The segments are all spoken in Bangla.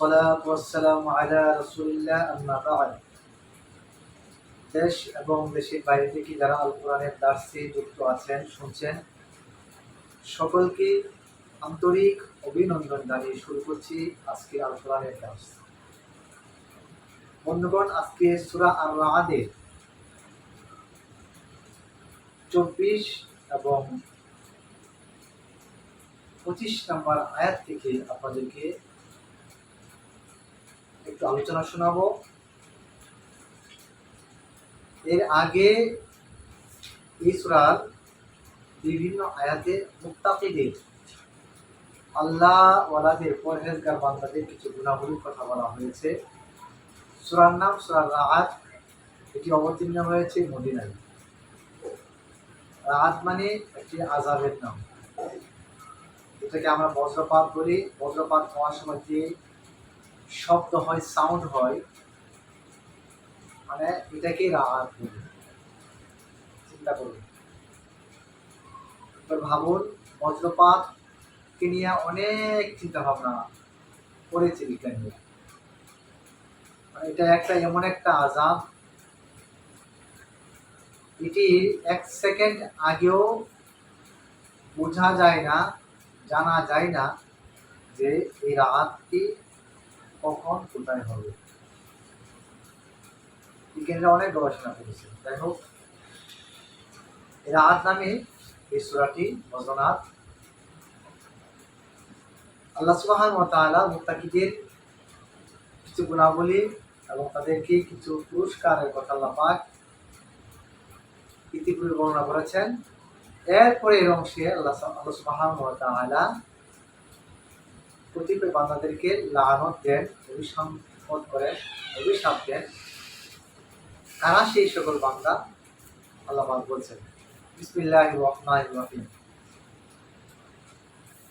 والصلاة والسلام على رسول الله أما بعد দেশ এবং দেশের বাইরে থেকে যারা আল কোরআনের দার্সে যুক্ত আছেন শুনছেন সকলকে আন্তরিক অভিনন্দন জানিয়ে শুরু করছি আজকে আল কোরআনের দার্স বন্ধুগণ আজকে সুরা আর রাহাদের চব্বিশ এবং পঁচিশ নম্বর আয়াত থেকে আপনাদেরকে একটু আলোচনা শোনাবো। এর আগে এই বিভিন্ন আয়াতে মুক্তাকিদের আল্লাহ ওয়ালাদের পরহেজগার বান্দাদের কিছু গুণাবলীর কথা বলা হয়েছে। সুরার নাম সুরার রাহাত এটি অবতীর্ণ হয়েছে মদিনায়। রাহাত মানে একটি আজাবের নাম। এটাকে আমরা বজ্রপাত বলি। বজ্রপাত হওয়ার সময় যে শব্দ হয় সাউন্ড হয় মানে এটাকেই রাহাত বলি। চিন্তা করুন। ভাবুন, বজ্রপাতকে নিয়ে অনেক চিন্তা ভাবনা করেছে বিজ্ঞানীরা। মানে এটা একটা এমন একটা আজাব এটি এক সেকেন্ড আগেও বোঝা যায় না, জানা যায় না যে এই রাতটি কখন কোথায় হবে? বিজ্ঞানীরা অনেক গবেষণা করেছে যাই হোক নামে এই সুরাটি বজনাথ আল্লাহ সুবাহান তাআলা মুত্তাকিদের কিছু গুণাবলী এবং তাদেরকে কিছু পুরস্কারের কথা আল্লাহ পাক ইতিপূর্বে বর্ণনা করেছেন। এরপরে এর অংশে আল্লাহ আল্লাহ সুবাহান কতিপয় বান্দাদেরকে লানত দেন অভিসম্পদ করেন অভিশাপ দেন কারা সেই সকল বান্দা আল্লাহ পাক বলছেন বিসমিল্লাহ রহমান রহিম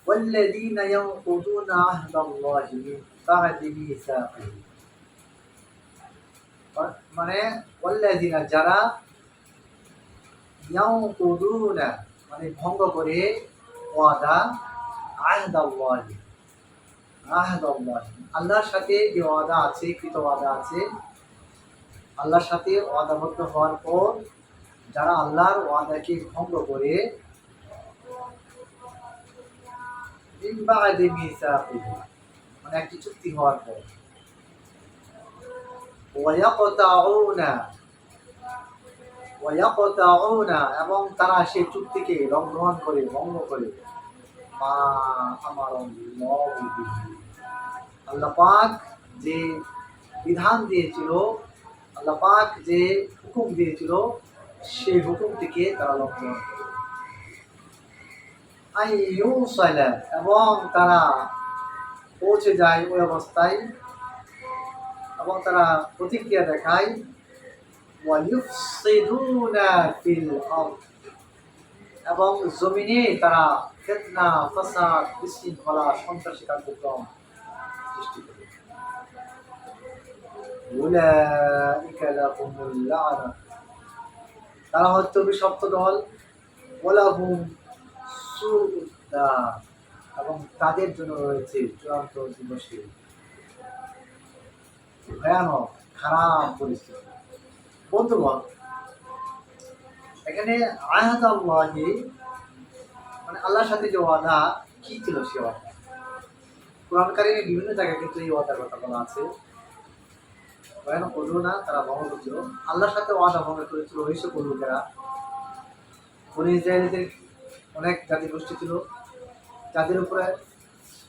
والذين ينقضون عهد الله من بعد ميثاقه মানে والذين যারা ইয়ানকুদুনা মানে ভঙ্গ করে ওয়াদা আহদ আল্লাহ আল্লাহর সাথে যে ওয়াদা আছে কৃত ওয়াদা আছে, আল্লাহর সাথে ওয়াদাবদ্ধ হওয়ার পর যারা আল্লাহর ওয়াদাকে ভঙ্গ করে মানে একটি চুক্তি হওয়ার পর। এবং তারা সেই চুক্তিকে লঙ্ঘন করে, ভঙ্গ করে। মা আমার আল্লাহ পাক যে বিধান দিয়েছিল, আল্লাহ পাক যে হুকুম দিয়েছিল, সেই হুকুমটিকে তারা লঙ্ঘন করে। এবং তারা পৌঁছে যায় ওই অবস্থায় এবং তারা প্রতিক্রিয়া দেখায় এবং জমিনে তারা ফেতনা, ফসাদ, বিশৃঙ্খলা, সন্ত্রাসী কার্যক্রম তারা হচ্ছে অভিশপ্ত এবং তাদের জন্য রয়েছে চূড়ান্ত ভয়ানক, খারাপ পরিস্থিতি। বন্ধুগণ, এখানে আয়াত আল্লাহি মানে আল্লাহর সাথে যে ওয়াদা, কি ছিল সে ওয়াদা? কোরআন বিভিন্ন জায়গায় কিন্তু এই ওয়াদার কথা বলা আছে। ভয়ানক করল না তারা ভঙ্গ করছিল আল্লাহর সাথে ওয়াদা ভঙ্গ করেছিল সকল লোকেরা বনি ইসরায়েলদের অনেক জাতি গোষ্ঠী ছিল। যাদের উপরে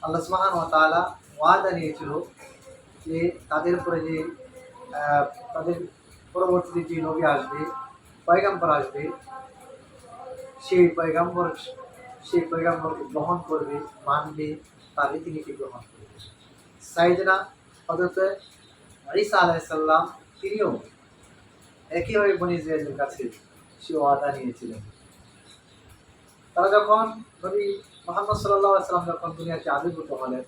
আল্লাহ সুবাহান ও তালা ওয়াদা নিয়েছিল যে তাদের উপরে যে তাদের পরবর্তীতে যে নবী আসবে, পয়গাম্বর আসবে, সেই পয়গাম্বর, সেই পয়গাম্বরকে গ্রহণ করবে, মানবে। তার রীতিনীতি গ্রহণ করবে সাইদনা হজরত ঈসা আলাইসাল্লাম তিনিও একইভাবে বনি কাছে সে ওয়াদা নিয়েছিলেন। তারা যখন নবী মোহাম্মদ সাল্লাহ যখন আবির্ভূত হলেন,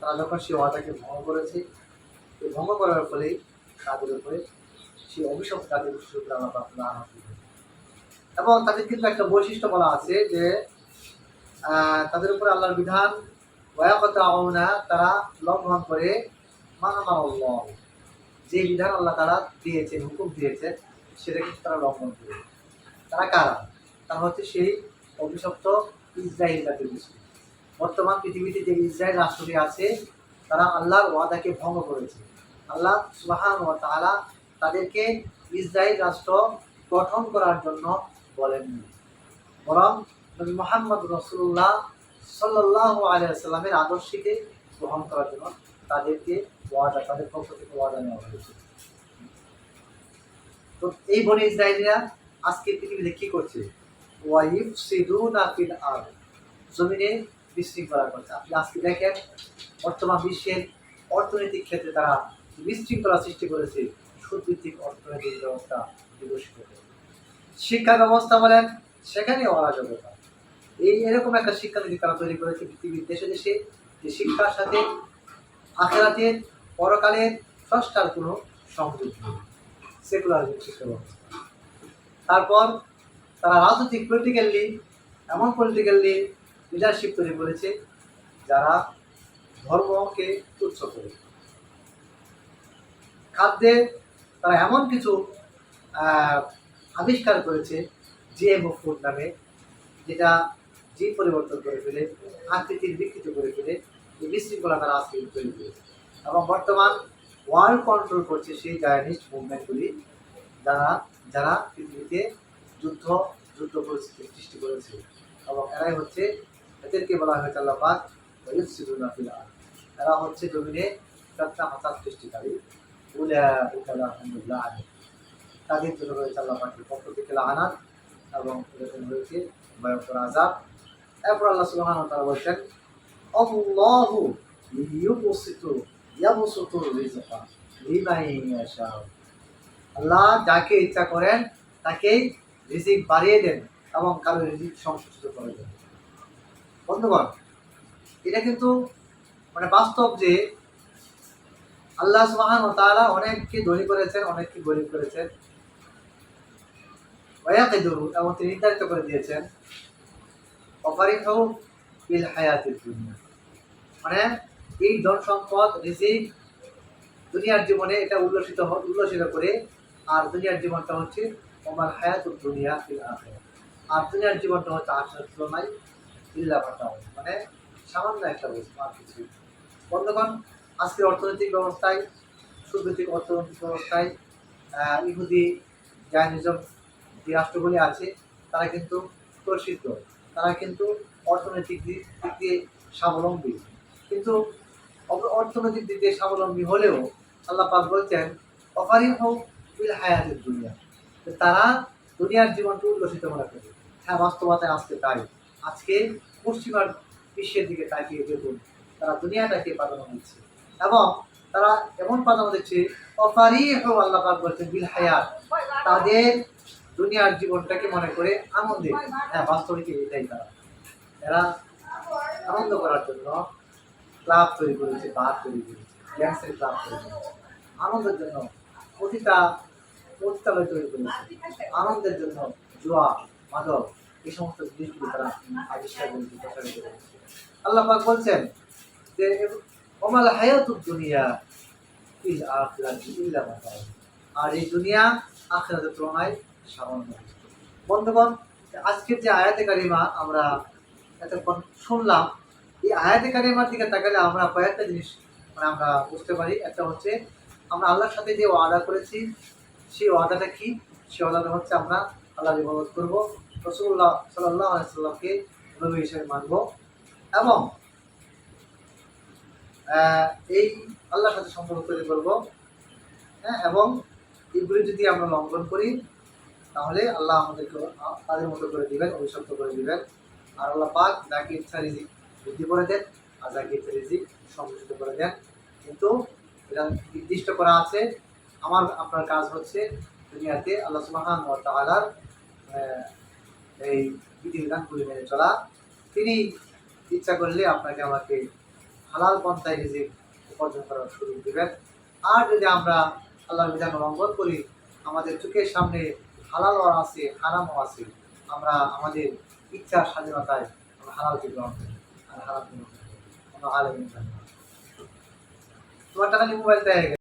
তারা যখন সে ওয়াদাকে ভঙ্গ করেছে ভঙ্গ করার ফলেই তাদের উপরে সে অভিশাপ তাদের এবং তাদের কিন্তু একটা বৈশিষ্ট্য বলা আছে যে তাদের উপরে আল্লাহর বিধান ওয়াকতা না তারা লঙ্ঘন করে মা যে বিধান আল্লাহ তারা দিয়েছেন, হুকুম দিয়েছেন সেটা কিন্তু তারা লঙ্ঘন করে। তারা কারা? তারা হচ্ছে সেই অভিশপ্ত ইসরায়েল জাতির বর্তমান পৃথিবীতে যে ইসরায়েল রাষ্ট্রটি আছে, তারা আল্লাহর ওয়াদাকে ভঙ্গ করেছে। আল্লাহ সুবাহান ওয়া তাআলা তাদেরকে ইসরায়েল রাষ্ট্র গঠন করার জন্য বলেননি। বরং মোহাম্মদ রসুল্লাহ সাল্লাহ আলিয়াল্লামের আদর্শকে গ্রহণ করার জন্য তাদেরকে ওয়াদা, তাদের পক্ষ থেকে ওয়াদা নেওয়া হয়েছে। তো এই বনে ইসরায়েলিরা আজকে পৃথিবীতে কি করছে? ওয়াইফ সিদুনা ফিল আর জমিনে বিশৃঙ্খলা করছে। আপনি আজকে দেখেন, বর্তমান বিশ্বের অর্থনৈতিক ক্ষেত্রে তারা বিশৃঙ্খলা সৃষ্টি করেছে। সুদভিত্তিক অর্থনৈতিক ব্যবস্থা বিকশিত শিক্ষা ব্যবস্থা বলেন সেখানে অরাজকতা। এই এরকম একটা শিক্ষা শিক্ষানীতি তারা তৈরি করেছে পৃথিবীর দেশে দেশে, যে শিক্ষার সাথে আখেরাতের পরকালের স্রষ্টার কোনো সংযোগ সেকুলার শিক্ষা ব্যবস্থা। তারপর তারা রাজনৈতিক পলিটিক্যালি এমন পলিটিক্যালি লিডারশিপ তৈরি করেছে, যারা ধর্মকে তুচ্ছ করে। খাদ্যে তারা এমন কিছু আবিষ্কার করেছে জিএমও ফুড নামে, যেটা জীব পরিবর্তন করে ফেলে, আকৃতির বিকৃত করে ফেলে এই বিশৃঙ্খলা তারা আজকে তৈরি করেছে এবং বর্তমান ওয়ার্ল্ড কন্ট্রোল করছে সেই জায়নিস্ট মুভমেন্টগুলি যারা যারা পৃথিবীতে যুদ্ধ যুদ্ধ পরিস্থিতি সৃষ্টি করেছে। এবং এরাই হচ্ছে, এদেরকে বলা হয়েছে আল্লাহ পাক ওয়ুসিদুনা ফিল আরদ। এরা হচ্ছে জমিনে ফিতনা ফাসাদ সৃষ্টিকারী লাহুমুল্লাহ তাদের জন্য রয়েছে আল্লাহ পাকের পক্ষ থেকে লানাত এবং রয়েছে ভয়ঙ্কর আযাব। এরপর আল্লাহ সুবহানাহু ওয়া তাআলা বলছেন, আল্লাহু ইউবসিতু, ইয়াবসুতু রিজকা লিমান ইয়াশা। আল্লাহ যাকে ইচ্ছা করেন তাকেই রিজিক বাড়িয়ে দেন এবং কারও রিজিক সংকুচিত করে দেন। বন্ধুগণ, এটা কিন্তু মানে বাস্তব যে আল্লাহ সুবহান ও তাআলা অনেককে ধনী করেছেন অনেককে গরিব করেছেন। এবং তিনি নির্ধারিত করে দিয়েছেন। অপারিহ বিল হায়াতির দুনিয়া মানে এই ধন সম্পদ, রিজিক দুনিয়ার জীবনে এটা উল্লসিত উল্লসিত করে, আর দুনিয়ার জীবনটা হচ্ছে ওমার হায়াতুর দুনিয়া ফিল আর দুনিয়ার জীবনটা হচ্ছে আখিরাত তুলনায় ইল্লা বাতাও মানে সামান্য একটা বস্তু, আর কিছু বন্ধুগণ, আজকের অর্থনৈতিক ব্যবস্থায় সুদভিত্তিক অর্থনৈতিক ব্যবস্থায় ইহুদি জায়নিজম যে রাষ্ট্রগুলি আছে, তারা কিন্তু প্রসিদ্ধ। তারা কিন্তু অর্থনৈতিক দিক দিয়ে স্বাবলম্বী। কিন্তু অর্থনৈতিক দিক দিয়ে স্বাবলম্বী হলেও আল্লাহ পাক বলছেন অফারিং হোক বিল হায়াতের দুনিয়া তারা দুনিয়ার জীবনকে উল্লসিত মনে করে। হ্যাঁ বাস্তবতায় আজকে তাই। আজকে পশ্চিমার বিশ্বের দিকে তাকিয়ে দেখুন, তারা দুনিয়াটাকে প্রাধান্য দিচ্ছে। এবং তারা এমন প্রাধান্য দিচ্ছে অফারি হোক আল্লাহ পাক বলছেন, বিল হায়াত। তাদের দুনিয়ার জীবনটাকে মনে করে আনন্দে। হ্যাঁ বাস্তবিক এটাই তারা। এরা আনন্দ করার জন্য ক্লাব তৈরি করেছে, বার তৈরি করেছে ড্যান্সের ক্লাব তৈরি করেছে। আনন্দের জন্য প্রতিটা পতিতালয় তৈরি করেছে। আনন্দের জন্য জোয়া, মাদক, এই সমস্ত জিনিসগুলি তারা আবিষ্কার করেছে প্রসারিত করেছে। আল্লাহ পাক বলছেন যে, ওমাল হায়াতুদ দুনিয়া ইল ইল্লা আর এই দুনিয়া আখিরাতের তুলনায় বন্ধুগণ, আজকের যে আয়াতে কারিমা আমরা এতক্ষণ শুনলাম, এই আয়াতে কারিমার দিকে তাকালে আমরা কয়েকটা জিনিস মানে আমরা বুঝতে পারি। একটা হচ্ছে, আমরা আল্লাহর সাথে যে ওয়াদা করেছি, সেই ওয়াদাটা কি? সেই ওয়াদাটা হচ্ছে আমরা আল্লাহর ইবাদত করব। রসুল্লাহ সাল্লাহ আলাইসাল্লামকে নবী হিসেবে মানব এবং এই আল্লাহর সাথে সম্পর্ক তৈরি করব। হ্যাঁ এবং এগুলি যদি আমরা লঙ্ঘন করি তাহলে আল্লাহ আমাদেরকে তাদের মতো করে দিবেন অভিশপ্ত করে দিবেন। আর আল্লাহ পাক যাকে ইচ্ছা রিজিক বৃদ্ধি করে দেন আর যাকে ইচ্ছা রিজিক সংকুচিত করে দেন। কিন্তু এটা নির্দিষ্ট করা আছে। আমার আপনার কাজ হচ্ছে দুনিয়াতে আল্লাহ সুবহান তাআলার আহ, এই বিধিবিধানগুলি মেনে চলা। তিনি ইচ্ছা করলে আপনাকে আমাকে হালাল পন্থায় রিজিক উপার্জন করার সুযোগ দিবেন। আর যদি আমরা আল্লাহর বিধান লঙ্ঘন করি আমাদের চোখের সামনে হালালও আছে, হারামও আছে। আমরা আমাদের ইচ্ছার স্বাধীনতায় আমরা হালালকে গ্রহণ করি, আর হারাম গ্রহণ করি কোনো আলেম তোমার টাকা নিয়ে মোবাইল দেয়